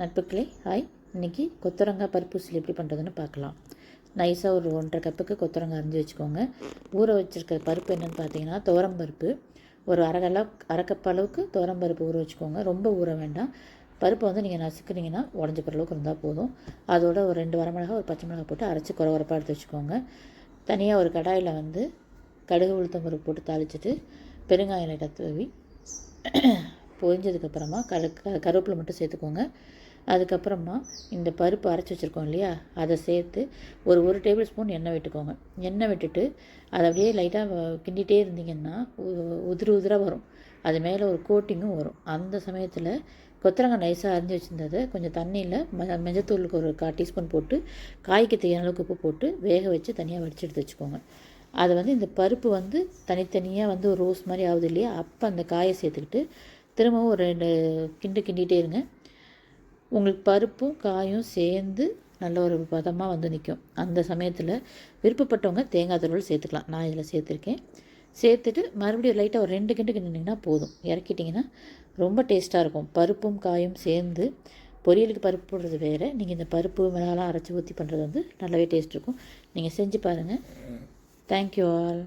நட்புக்களே hi. இன்றைக்கி கொத்தரங்காய் பருப்பு உசிலி எப்படி பண்ணுறதுன்னு பார்க்கலாம். நைஸாக ஒரு ஒன்றரை கப்புக்கு கொத்தரங்காய் அரிஞ்சு வச்சுக்கோங்க. ஊற வச்சுருக்க பருப்பு என்னென்னு பார்த்தீங்கன்னா துவரம் பருப்பு. ஒரு அரைகலா அரை அளவுக்கு துவரம் பருப்பு ஊற வச்சுக்கோங்க. ரொம்ப ஊற வேண்டாம். பருப்பை வந்து நீங்கள் நசுக்குனீங்கன்னா உடஞ்சி போகிற அளவுக்கு இருந்தால் போதும். அதோட ஒரு ரெண்டு வரமிளகா ஒரு பச்சை மிளகா போட்டு அரைச்சி குறை எடுத்து வச்சுக்கோங்க. தனியாக ஒரு கடாயில் வந்து கடுகு உளுத்தம் பருப்பு போட்டு தாளிச்சிட்டு பெருங்காயம் லைட்டாக தூவி பொரிஞ்சதுக்கப்புறமா கரு க கருவேப்பிலை மட்டும் சேர்த்துக்கோங்க. அதுக்கப்புறமா இந்த பருப்பு அரைச்சி வச்சுருக்கோம் இல்லையா? அதை சேர்த்து ஒரு ஒரு டேபிள் ஸ்பூன் எண்ணெய் விட்டுக்கோங்க. எண்ணெய் விட்டுட்டு அதை அப்படியே லைட்டாக கிண்டிகிட்டே இருந்தீங்கன்னா உதிர உதிராக வரும். அது மேலே ஒரு கோட்டிங்கும் வரும். அந்த சமயத்தில் கொத்தரங்காய் நைஸாக அரிஞ்சு வச்சுருந்ததை கொஞ்சம் தண்ணியில் ம மஞ்சத்தூளுக்கு ஒரு கால் டீஸ்பூன் போட்டு காய்க்கு தேவையான அளவுக்கு உப்பு போட்டு வேக வச்சு தனியாக வடிச்சு எடுத்து வச்சுக்கோங்க. அதை வந்து இந்த பருப்பு வந்து தனித்தனியாக வந்து ஒரு ரோஸ் மாதிரி ஆகுது இல்லையா? அப்போ அந்த காயை சேர்த்துக்கிட்டு திரும்பவும் ஒரு ரெண்டு கிண்டு கிண்டிகிட்டே இருங்க. உங்களுக்கு பருப்பும் காயும் சேர்ந்து நல்ல ஒரு பதமாக வந்து நிற்கும் அந்த சமயத்தில் விருப்பப்பட்டவங்க தேங்காய் துருவல் சேர்த்துக்கலாம். நான் இதில் சேர்த்துருக்கேன். சேர்த்துட்டு மறுபடியும் லைட்டாக ஒரு ரெண்டு கிண்டு கிண்டிங்கன்னா போதும். இறக்கிட்டிங்கன்னா ரொம்ப டேஸ்ட்டாக இருக்கும். பருப்பும் காயும் சேர்ந்து பொரியலுக்கு பருப்பு போடுறது வேறு. நீங்கள் இந்த பருப்பு மிளகாலாம் அரைச்சி ஊற்றி பண்ணுறது வந்து நல்லாவே டேஸ்ட் இருக்கும். நீங்கள் செஞ்சு பாருங்கள் தேங்க்யூ ஆல்